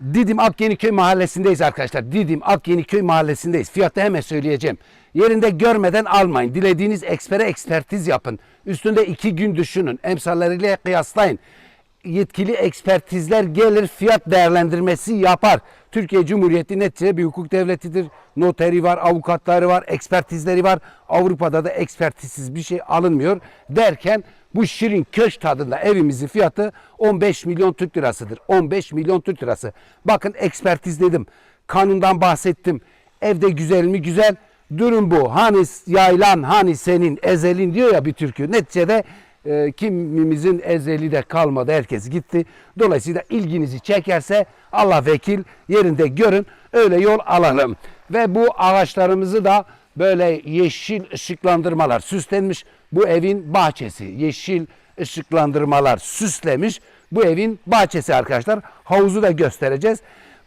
Didim Akyeniköy mahallesindeyiz arkadaşlar. Didim Akyeniköy mahallesindeyiz. Fiyatı hemen söyleyeceğim. Yerinde görmeden almayın. Dilediğiniz ekspere ekspertiz yapın. Üstünde iki gün düşünün. Emsalleriyle kıyaslayın. Yetkili ekspertizler gelir fiyat değerlendirmesi yapar. Türkiye Cumhuriyeti neticede bir hukuk devletidir. Noteri var, avukatları var, ekspertizleri var. Avrupa'da da ekspertizsiz bir şey alınmıyor derken bu şirin köşk tadında evimizin fiyatı 15 milyon Türk lirasıdır. 15 milyon Türk lirası. Bakın ekspertiz dedim. Kanundan bahsettim. Evde güzel mi güzel. Durum bu. Hani yaylan, hani senin, ezelin diyor ya bir türkü. Neticede e, kimimizin ezeli de kalmadı. Herkes gitti. Dolayısıyla ilginizi çekerse Allah vekil yerinde görün. Öyle yol alalım. Ve bu ağaçlarımızı da böyle yeşil ışıklandırmalar süslenmiş. Bu evin bahçesi. Yeşil ışıklandırmalar süslemiş. Bu evin bahçesi arkadaşlar. Havuzu da göstereceğiz.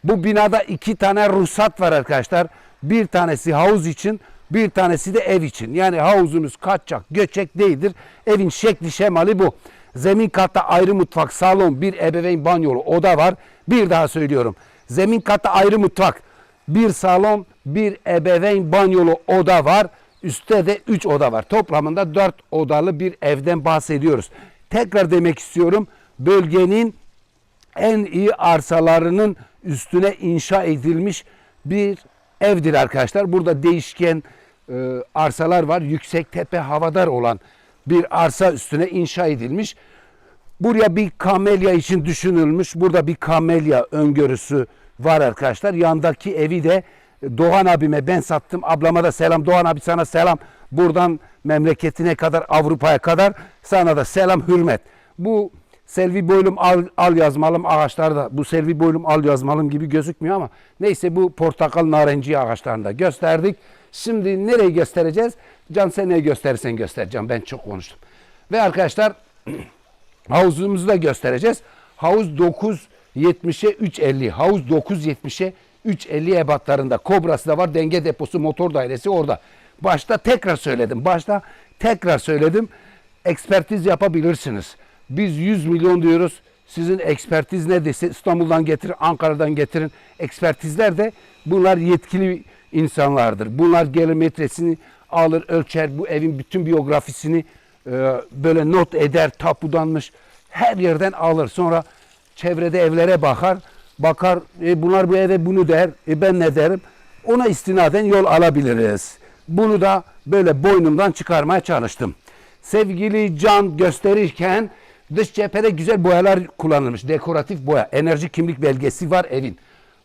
Bu binada iki tane ruhsat var arkadaşlar. Bir tanesi havuz için, bir tanesi de ev için. Yani havuzunuz kaçacak, göçek değildir. Evin şekli şemali bu. Zemin katta ayrı mutfak, salon, bir ebeveyn banyolu oda var. Bir daha söylüyorum. Zemin katta ayrı mutfak, bir salon, bir ebeveyn banyolu oda var. Üstte de 3 oda var. Toplamında 4 odalı bir evden bahsediyoruz. Tekrar demek istiyorum. Bölgenin en iyi arsalarının üstüne inşa edilmiş bir evdir arkadaşlar. Burada değişken e, arsalar var. Yüksek tepe havadar olan bir arsa üstüne inşa edilmiş. Buraya bir kamelya için düşünülmüş. Burada bir kamelya öngörüsü var arkadaşlar. Yandaki evi de Doğan abime ben sattım. Ablama da selam. Doğan abi sana selam. Buradan memleketine kadar Avrupa'ya kadar sana da selam hürmet. Bu Selvi boylum al, al yazmalım ağaçları da bu selvi boylum al yazmalım gibi gözükmüyor ama neyse bu portakal narenciye ağaçlarını da gösterdik. Şimdi nereye göstereceğiz? Can sen ne gösterirsen göstereceğim. Ben çok konuştum. Ve arkadaşlar havuzumuzu da göstereceğiz. Havuz 9.70'e 3.50. Havuz 9.70'e 3.50 ebatlarında. Kobrası da var. Denge deposu, motor dairesi orada. Başta tekrar söyledim. Başta tekrar söyledim. Ekspertiz yapabilirsiniz. Biz 100 milyon diyoruz. Sizin ekspertiz ne dese İstanbul'dan getirin, Ankara'dan getirin. Ekspertizler de bunlar yetkili insanlardır. Bunlar geometresini alır, ölçer. Bu evin bütün biyografisini e, böyle not eder, tapudanmış. Her yerden alır. Sonra çevrede evlere bakar. Bakar e, bunlar bu eve bunu der. E, ben ne derim? Ona istinaden yol alabiliriz. Bunu da böyle boynumdan çıkarmaya çalıştım. Sevgili Can gösterirken dış cephede güzel boyalar kullanılmış. Dekoratif boya. Enerji kimlik belgesi var evin.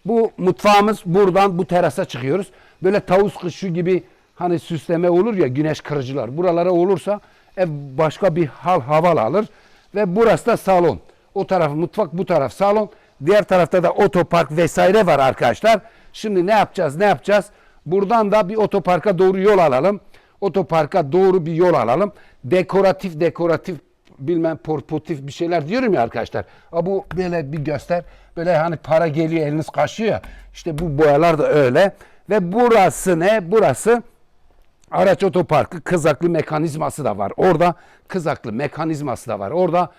Bu mutfağımız buradan bu terasa çıkıyoruz. Böyle tavus kuşu gibi hani süsleme olur ya güneş kırıcılar. Buralara olursa ev başka bir hal haval alır. Ve burası da salon. O taraf mutfak bu taraf salon. Diğer tarafta da otopark vesaire var arkadaşlar. Şimdi ne yapacağız ne yapacağız? Buradan da bir otoparka doğru yol alalım. Otoparka doğru bir yol alalım. Dekoratif dekoratif bilmem porpotif bir şeyler diyorum ya arkadaşlar. Ha bu böyle bir göster. Böyle hani para geliyor eliniz kaşıyor ya. İşte bu boyalar da öyle. Ve burası ne? Burası araç otoparkı kızaklı mekanizması da var. Orada kızaklı mekanizması da var. Orada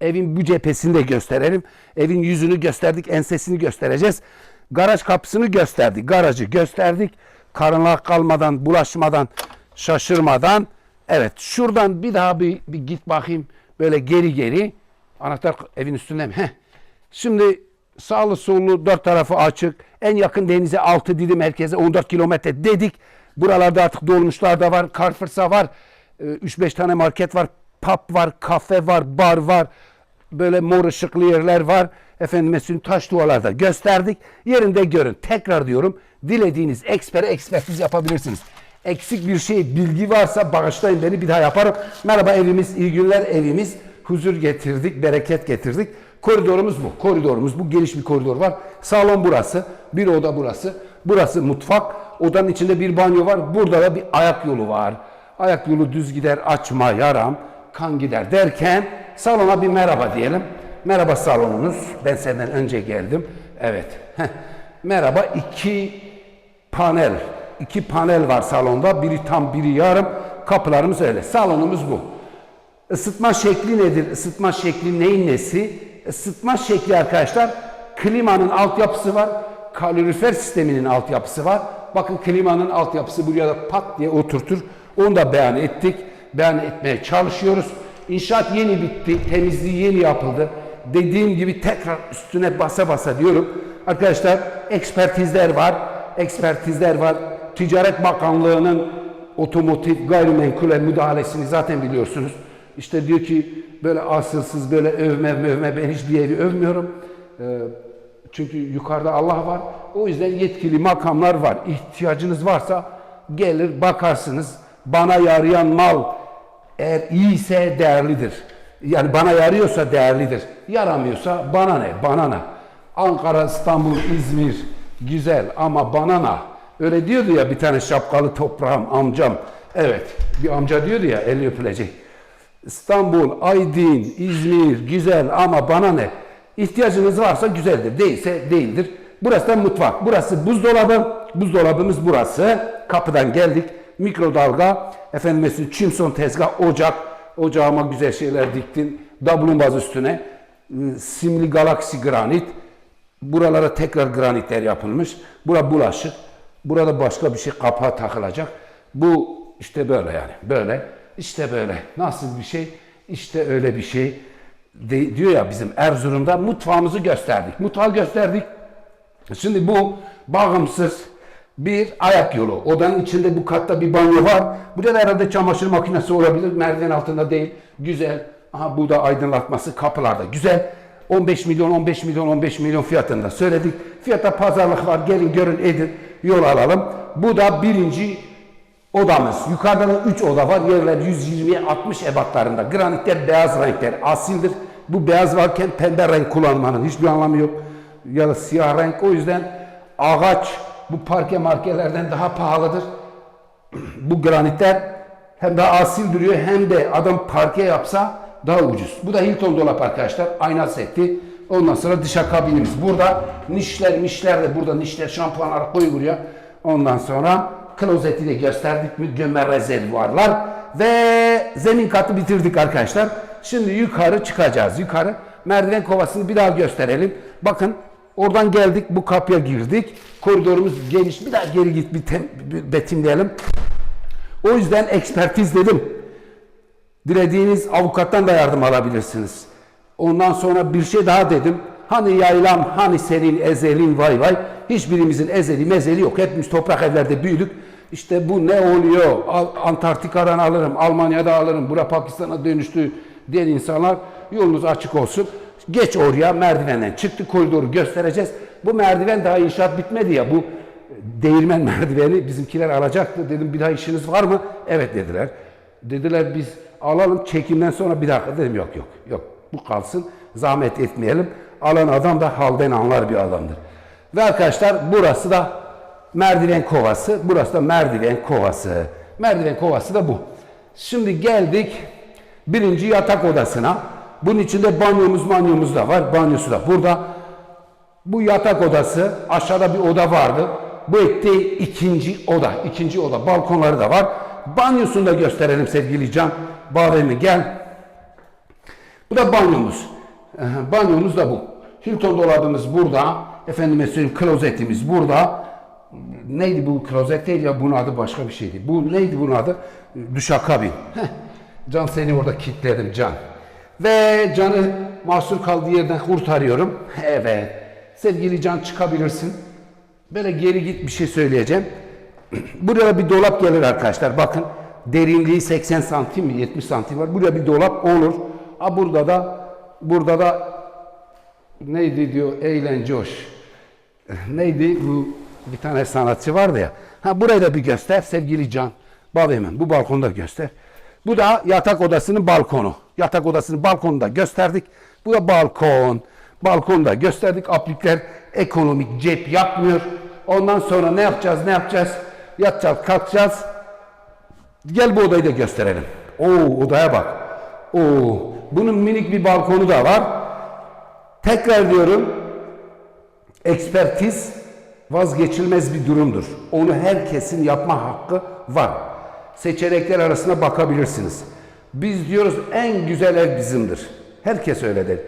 evin bu cephesini de gösterelim. Evin yüzünü gösterdik, ensesini göstereceğiz. Garaj kapısını gösterdik, garajı gösterdik. Karınlar kalmadan, bulaşmadan, şaşırmadan. Evet, şuradan bir daha bir, bir git bakayım. Böyle geri geri. Anahtar evin üstünde mi? Heh. Şimdi sağlı sollu dört tarafı açık. En yakın denize 6 Didim merkeze 14 kilometre dedik. Buralarda artık dolmuşlar da var. Carrefour'sa var. 3-5 tane market var. Pub var, kafe var, bar var. Böyle mor ışıklı yerler var. Efendim mesela taş duvarlarda gösterdik. Yerinde görün. Tekrar diyorum. Dilediğiniz ekspere ekspertiz yapabilirsiniz. Eksik bir şey, bilgi varsa bağışlayın beni bir daha yaparım. Merhaba evimiz, iyi günler evimiz. Huzur getirdik, bereket getirdik. Koridorumuz bu. Koridorumuz bu. Geniş bir koridor var. Salon burası. Bir oda burası. Burası mutfak. Odanın içinde bir banyo var. Burada da bir ayak yolu var. Ayak yolu düz gider, açma, yaram, kan gider derken salona bir merhaba diyelim. Merhaba salonunuz. Ben senden önce geldim. Evet. Merhaba iki panel. iki panel var salonda. Biri tam biri yarım. Kapılarımız öyle. Salonumuz bu. Isıtma şekli nedir? Isıtma şekli neyin nesi? Isıtma şekli arkadaşlar Klimanın altyapısı var. Kalorifer sisteminin altyapısı var. Bakın klimanın altyapısı buraya da pat diye oturtur. Onu da beyan ettik. Beyan etmeye çalışıyoruz. İnşaat yeni bitti. Temizliği yeni yapıldı. Dediğim gibi tekrar üstüne basa basa diyorum. Arkadaşlar ekspertizler var. Ekspertizler var. Ticaret Bakanlığı'nın otomotiv gayrimenkule müdahalesini zaten biliyorsunuz. İşte diyor ki böyle asılsız böyle övme mövme ben hiçbir evi övmüyorum. Ee, çünkü yukarıda Allah var. O yüzden yetkili makamlar var. İhtiyacınız varsa gelir bakarsınız. Bana yarayan mal eğer iyiyse değerlidir. Yani bana yarıyorsa değerlidir. Yaramıyorsa bana ne? Bana ne? Ankara, İstanbul, İzmir güzel ama bana ne? Öyle diyordu ya bir tane şapkalı toprağım amcam. Evet bir amca diyordu ya eli öpülecek. İstanbul, Aydın, İzmir güzel ama bana ne? İhtiyacınız varsa güzeldir. Değilse değildir. Burası da mutfak. Burası buzdolabı. Buzdolabımız burası. Kapıdan geldik. Mikrodalga. Efendim mesela çimson tezgah, ocak. Ocağıma güzel şeyler diktin. Dablumbaz üstüne. Ee, Simli galaksi granit. Buralara tekrar granitler yapılmış. Bura bulaşık. Burada başka bir şey kapağı takılacak. Bu işte böyle yani. Böyle. İşte böyle. Nasıl bir şey? İşte öyle bir şey. De, diyor ya bizim Erzurum'da mutfağımızı gösterdik. Mutfağı gösterdik. Şimdi bu bağımsız bir ayak yolu. Odanın içinde bu katta bir banyo var. Burada da herhalde çamaşır makinesi olabilir. Merdiven altında değil. Güzel. Aha bu da aydınlatması kapılarda. Güzel. 15 milyon, 15 milyon, 15 milyon fiyatında söyledik. Fiyata pazarlık var. Gelin görün edin. Yol alalım. Bu da birinci odamız. Yukarıda da 3 oda var. Yerler 120'ye 60 ebatlarında. Granitler beyaz renkler. Asildir. Bu beyaz varken pembe renk kullanmanın hiçbir anlamı yok. Ya da siyah renk. O yüzden ağaç bu parke markelerden daha pahalıdır. bu granitler hem daha asil duruyor hem de adam parke yapsa daha ucuz. Bu da Hilton dolap arkadaşlar. Ayna seti. Ondan sonra dışa kabinimiz. Burada nişler mişler de burada nişler şampuanlar koy buraya. Ondan sonra klozeti de gösterdik mi gömme rezervuarlar ve zemin katı bitirdik arkadaşlar. Şimdi yukarı çıkacağız. Yukarı merdiven kovasını bir daha gösterelim. Bakın oradan geldik bu kapıya girdik. Koridorumuz geniş. Bir daha geri git bir, tem, bir betimleyelim. O yüzden ekspertiz dedim. Dilediğiniz avukattan da yardım alabilirsiniz. Ondan sonra bir şey daha dedim. Hani yaylam, hani senin ezelin vay vay. Hiçbirimizin ezeli mezeli yok. Hepimiz toprak evlerde büyüdük. İşte bu ne oluyor? Antarktika'dan alırım, Almanya'da alırım, bura Pakistan'a dönüştü diyen insanlar yolunuz açık olsun. Geç oraya merdivenden çıktı koridoru göstereceğiz. Bu merdiven daha inşaat bitmedi ya bu değirmen merdiveni bizimkiler alacaktı. Dedim bir daha işiniz var mı? Evet dediler. Dediler biz alalım çekimden sonra bir dakika dedim yok yok yok bu kalsın zahmet etmeyelim. Alan adam da halden anlar bir adamdır. Ve arkadaşlar burası da merdiven kovası. Burası da merdiven kovası. Merdiven kovası da bu. Şimdi geldik birinci yatak odasına. Bunun içinde banyomuz manyomuz da var. Banyosu da burada. Bu yatak odası. Aşağıda bir oda vardı. Bu etti ikinci oda. ikinci oda. Balkonları da var. Banyosunu da gösterelim sevgili Can. Bağremi gel. Bu da banyomuz. Banyomuz da bu. Hilton dolabımız burada. Efendime söyleyeyim klozetimiz burada. Neydi bu klozet değil ya bunun adı başka bir şeydi. Bu neydi bunun adı? Duşakabin. Heh. Can seni orada kilitledim Can. Ve Can'ı mahsur kaldığı yerden kurtarıyorum. Evet. Sevgili Can çıkabilirsin. Böyle geri git bir şey söyleyeceğim. Buraya bir dolap gelir arkadaşlar. Bakın derinliği 80 santim mi 70 santim var. Buraya bir dolap olur. Ha burada da burada da neydi diyor eğlence hoş. Neydi bu bir tane sanatçı vardı ya. Ha burayı da bir göster sevgili Can. Bal hemen bu balkonu da göster. Bu da yatak odasının balkonu. Yatak odasının balkonunu da gösterdik. Bu da balkon. Balkonu da gösterdik. Aplikler ekonomik cep yakmıyor. Ondan sonra ne yapacağız ne yapacağız? Yatacağız kalkacağız. Gel bu odayı da gösterelim. Oo odaya bak. Oo bunun minik bir balkonu da var. Tekrar diyorum ekspertiz vazgeçilmez bir durumdur. Onu herkesin yapma hakkı var. Seçenekler arasına bakabilirsiniz. Biz diyoruz en güzel ev bizimdir. Herkes öyle der.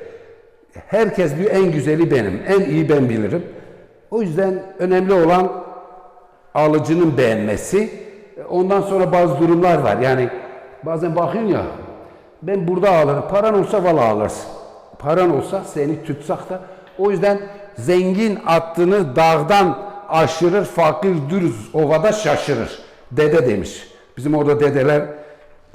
herkes diyor en güzeli benim, en iyi ben bilirim. O yüzden önemli olan alıcının beğenmesi. Ondan sonra bazı durumlar var. Yani bazen bakıyorsun ya ben burada alırım. Paran olsa valla alırsın. Paran olsa seni tutsak da o yüzden zengin attığını dağdan aşırır, fakir dürüz ovada şaşırır. Dede demiş. Bizim orada dedeler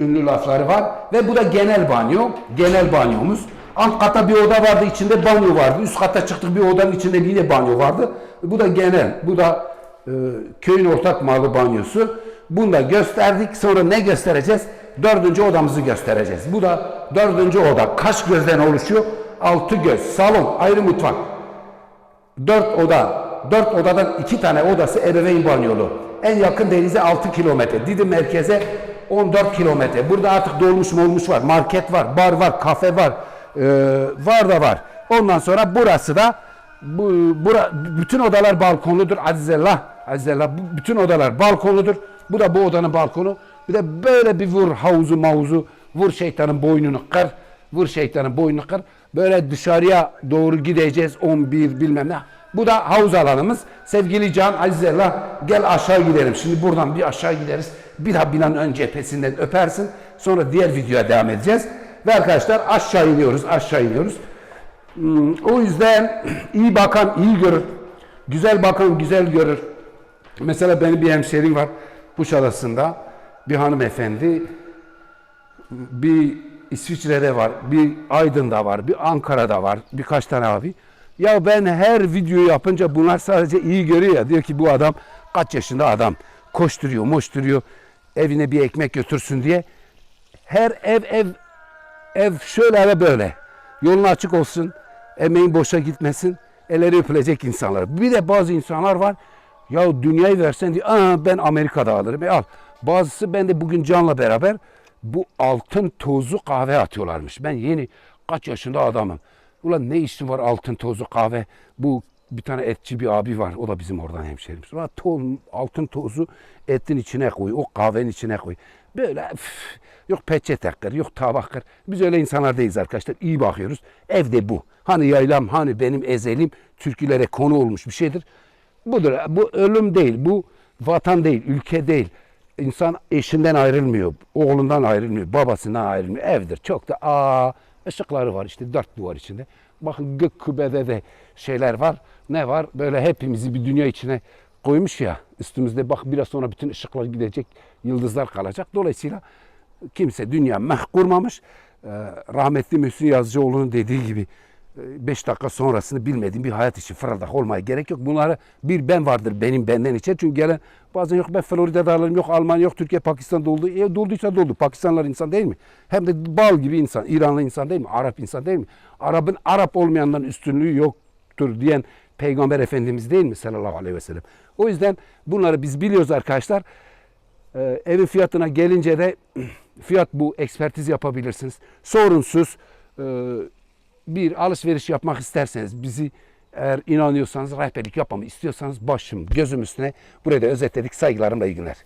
ünlü lafları var ve bu da genel banyo. Genel banyomuz. Alt kata bir oda vardı, içinde banyo vardı. Üst kata çıktık bir odanın içinde yine banyo vardı. Bu da genel. Bu da e, köyün ortak malı banyosu. Bunu da gösterdik. Sonra ne göstereceğiz? Dördüncü odamızı göstereceğiz. Bu da dördüncü oda. Kaç gözden oluşuyor? Altı göz. Salon, ayrı mutfak. Dört oda. Dört odadan iki tane odası ebeveyn banyolu. En yakın denize 6 kilometre. Didim merkeze 14 kilometre. Burada artık dolmuş molmuş var. Market var, bar var, kafe var. Ee, var da var. Ondan sonra burası da bu, bura, bütün odalar balkonludur. Azizellah. Azizellah. Bütün odalar balkonludur. Bu da bu odanın balkonu. Bir de böyle bir vur havuzu mavuzu. Vur şeytanın boynunu kır. Vur şeytanın boynunu kır. Böyle dışarıya doğru gideceğiz 11 bilmem ne. Bu da havuz alanımız. Sevgili Can Azizellah gel aşağı gidelim. Şimdi buradan bir aşağı gideriz. Bir daha binanın ön cephesinden öpersin. Sonra diğer videoya devam edeceğiz. Ve arkadaşlar aşağı iniyoruz, aşağı iniyoruz. Hmm, O yüzden iyi bakan iyi görür. Güzel bakan güzel görür. Mesela benim bir hemşerim var Kuşadası'nda. Bir hanımefendi bir İsviçre'de var, bir Aydın'da var, bir Ankara'da var, birkaç tane abi. Ya ben her videoyu yapınca bunlar sadece iyi görüyor ya. Diyor ki bu adam kaç yaşında adam. Koşturuyor, moşturuyor. Evine bir ekmek götürsün diye. Her ev ev ev şöyle ve böyle. Yolun açık olsun. Emeğin boşa gitmesin. Elleri öpülecek insanlar. Bir de bazı insanlar var. Ya dünyayı versen diyor. Aa, ben Amerika'da alırım. E al. Bazısı ben de bugün Can'la beraber bu altın tozlu kahve atıyorlarmış. Ben yeni kaç yaşında adamım. Ulan ne işin var altın tozlu kahve? Bu bir tane etçi bir abi var. O da bizim oradan hemşerimiz. Ulan to- altın tozu etin içine koy. O kahvenin içine koy. Böyle üf, yok peçete kır, yok tabak kır. Biz öyle insanlar değiliz arkadaşlar. İyi bakıyoruz. Evde bu. Hani yaylam, hani benim ezelim türkülere konu olmuş bir şeydir. Budur. Bu ölüm değil. Bu vatan değil, ülke değil. İnsan eşinden ayrılmıyor, oğlundan ayrılmıyor, babasından ayrılmıyor. Evdir. Çok da aa ışıkları var işte dört duvar içinde. Bakın gök kubbede de şeyler var. Ne var? Böyle hepimizi bir dünya içine koymuş ya. Üstümüzde bak biraz sonra bütün ışıklar gidecek, yıldızlar kalacak. Dolayısıyla kimse dünya meh kurmamış. Ee, rahmetli Müslüm Yazıcıoğlu'nun dediği gibi 5 dakika sonrasını bilmediğim bir hayat için fırıldak olmaya gerek yok. Bunları bir ben vardır benim benden içer. Çünkü gelen bazen yok ben Florida'da alırım, yok Almanya, yok Türkiye, Pakistan doldu. E, dolduysa doldu. Pakistanlılar insan değil mi? Hem de bal gibi insan. İranlı insan değil mi? Arap insan değil mi? Arap'ın Arap olmayandan üstünlüğü yoktur diyen Peygamber Efendimiz değil mi sallallahu aleyhi ve sellem? O yüzden bunları biz biliyoruz arkadaşlar. Ee, evin fiyatına gelince de fiyat bu ekspertiz yapabilirsiniz. Sorunsuz e, bir alışveriş yapmak isterseniz bizi eğer inanıyorsanız rehberlik yapmamı istiyorsanız başım gözüm üstüne buraya da özetledik saygılarımla iyi günler.